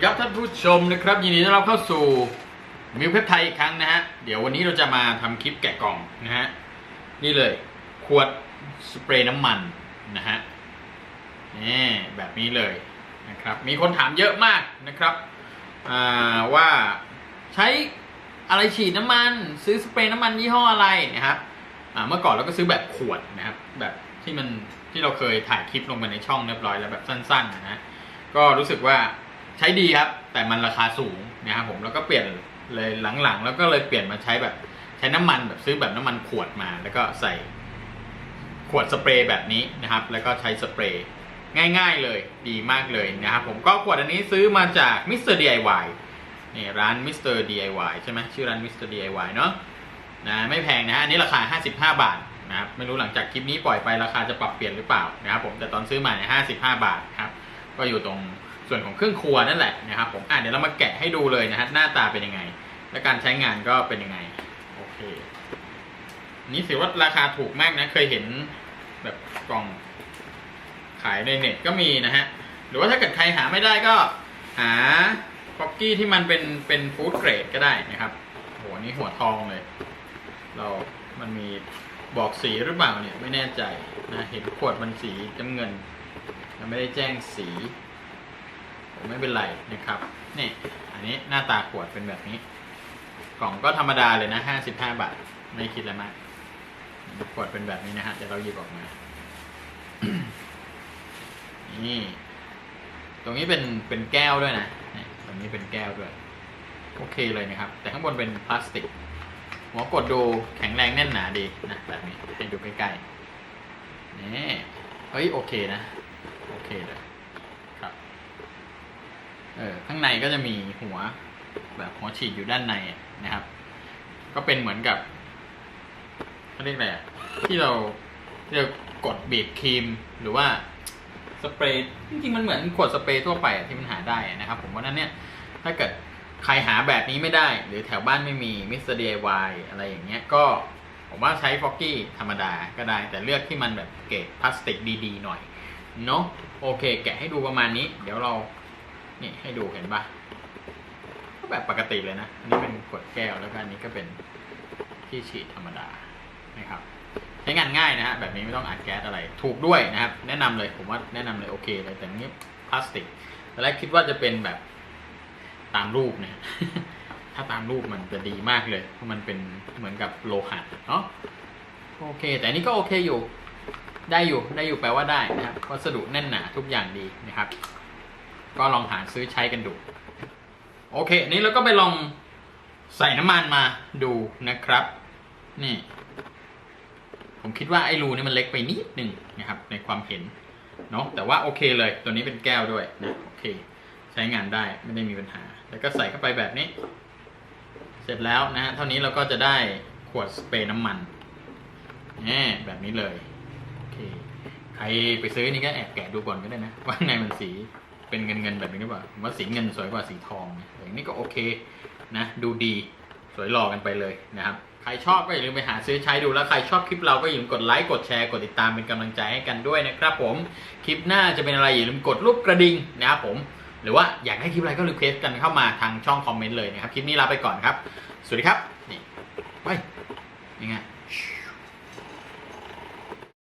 ดีครับท่านผู้ชมนะครับ ยินดีต้อนรับเข้าสู่มิวเพชรไทยอีกครั้งนะฮะ เดี๋ยววันนี้เราจะมาทำคลิปแกะกล่องนะฮะ นี่เลย ขวดสเปรย์น้ำมันนะฮะนี่แบบนี้เลยนะครับ มีคนถามเยอะมากนะครับว่าใช้อะไรฉีดน้ำมัน ซื้อสเปรย์น้ำมันยี่ห้ออะไรนะครับเมื่อก่อนเราก็ซื้อแบบขวดนะครับ แบบที่มันที่เราเคยถ่ายคลิปลงไปในช่องเรียบร้อยแล้วแบบสั้น ๆ นะฮะก็รู้สึกว่า ใช้ดีครับ แต่มันราคาสูงนะครับผมแล้วก็เปลี่ยนเลยหลังๆ แล้วก็เลยเปลี่ยนมาใช้แบบใช้น้ำมันแบบซื้อแบบน้ำมันขวดมา แล้วก็ใส่ขวดสเปรย์แบบนี้นะครับ แล้วก็ใช้สเปรย์ง่ายๆเลยดีมากเลยนะครับผมก็ขวดอันนี้ซื้อมาจากมิสเตอร์ DIY นี่ร้านมิสเตอร์ DIY ใช่ไหมชื่อร้านมิสเตอร์ DIY เนาะนะไม่แพงนะฮะอันนี้ราคา 55 บาทนะครับไม่รู้หลังจากคลิปนี้ปล่อยไปราคาจะปรับเปลี่ยนหรือเปล่านะครับผมแต่ตอนซื้อมาเนี่ย55 บาทครับก็อยู่ตรง ส่วนของเครื่องครัวนั่นแหละนะครับผมอะเดี๋ยวเรามาแกะให้ดูเลยนะฮะหน้าตาเป็นยังไง และการใช้งานก็เป็นยังไงโอเคนี่ถือว่าราคาถูกมากนะ เคยเห็นแบบกล่องขายในเน็ตก็มีนะฮะ หรือว่าถ้าเกิดใครหาไม่ได้ก็หาพ็อกกี้ที่มันเป็นเป็นฟู้ดเกรดก็ได้นะครับโหนี้หัวทองเลย เรา มันมีบอกสีหรือเปล่าเนี่ยไม่แน่ใจนะ เห็นขวดมันสีน้ำเงินมันไม่ได้แจ้งสี ไม่เป็นไรนะครับนี่อันนี้หน้าตาขวดเป็นแบบนี้ กล่องก็ธรรมดาเลยนะห้าสิบห้าบาท ไม่คิดอะไรมากขวดเป็นแบบนี้นะฮะเดี๋ยวเราหยิบออกมานี่ตรงนี้เป็นเป็นแก้วด้วยนะนี่ตรงนี้เป็นแก้วด้วย โอเคเลยนะครับ แต่ข้างบนเป็นพลาสติกหัวกดดูแข็งแรงแน่นหนาดีนะแบบนี้ให้ดูใกล้ๆนี่เฮ้ยโอเคนะ โอเคเลย เออข้างในก็จะมีหัวแบบหัวฉีดอยู่ด้านในนะครับ ก็เป็นเหมือนกับเขาเรียกอะไรที่เราที่เรากดบีบครีมหรือว่าสเปรย์จริงๆมันเหมือนขวดสเปรย์ทั่วไปที่มันหาได้นะครับ ผมว่านั้นเนี่ยถ้าเกิดใครหาแบบนี้ไม่ได้ หรือแถวบ้านไม่มีมิสเตอร์ DIY อะไรอย่างเงี้ยก็ผมว่าใช้ฟอกกี้ธรรมดาก็ได้ แต่เลือกที่มันแบบเกรดพลาสติกดีๆหน่อยเนาะโอเค แกะให้ดูประมาณนี้ เดี๋ยวเรา นี่ให้ดูเห็นปะก็แบบปกติเลยนะ อันนี้เป็นขวดแก้วแล้วก็อันนี้ก็เป็นที่ฉีดธรรมดานะครับใช้งานง่ายนะฮะแบบนี้ไม่ต้องอัดแก๊สอะไร ถูกด้วยนะครับ แนะนำเลยผมว่าแนะนำเลยโอเคเลยแต่นี้พลาสติกตอนแรกคิดว่าจะเป็นแบบตามรูปเนี่ยถ้าตามรูปมันจะดีมากเลยเพราะมันเป็นเหมือนกับโลหะเนาะโอเค แต่นนี้ก็โอเคอยู่ได้อยู่ได้อยู่แปลว่าได้นะครับวัสดุแน่นหนาทุกอย่างดีนะครับ ก็ลองหาซื้อใช้กันดู โอเค นี้เราก็ไปลองใส่น้ำมันมาดูนะครับ นี่ ผมคิดว่าไอ้รูนี่มันเล็กไปนิดหนึ่งนะครับ ในความเห็นเนาะแต่ว่าโอเคเลย ตัวนี้เป็นแก้วด้วยนะโอเค ใช้งานได้ไม่ได้มีปัญหา แล้วก็ใส่เข้าไปแบบนี้ เสร็จแล้วนะฮะเท่านี้เราก็จะได้ขวดสเปรย์น้ำมันนี่แบบนี้เลยโอเคใครไปซื้อนี่ก็แอบแกะดูก่อนก็ได้นะ ว่าข้างในมันสี เป็นเงินเงินแบบนี้หรือเปล่าว่าสีเงินสวยกว่าสีทองอย่างนี้ก็โอเคนะดูดีสวยหล่อกันไปเลยนะครับ ใครชอบก็อย่าลืมไปหาซื้อใช้ดูแล้วใครชอบคลิปเราก็อย่าลืมกดไลค์กดแชร์กดติดตามเป็นกำลังใจให้กันด้วยนะครับผมคลิปหน้าจะเป็นอะไรอย่าลืมกดรูปกระดิ่งนะครับผมหรือว่าอยากให้คลิปอะไรก็รีเควสกันเข้ามาทางช่องคอมเมนต์เลยนะครับ คลิปนี้ลาไปก่อนครับ สวัสดีครับ นี่ไปยังไง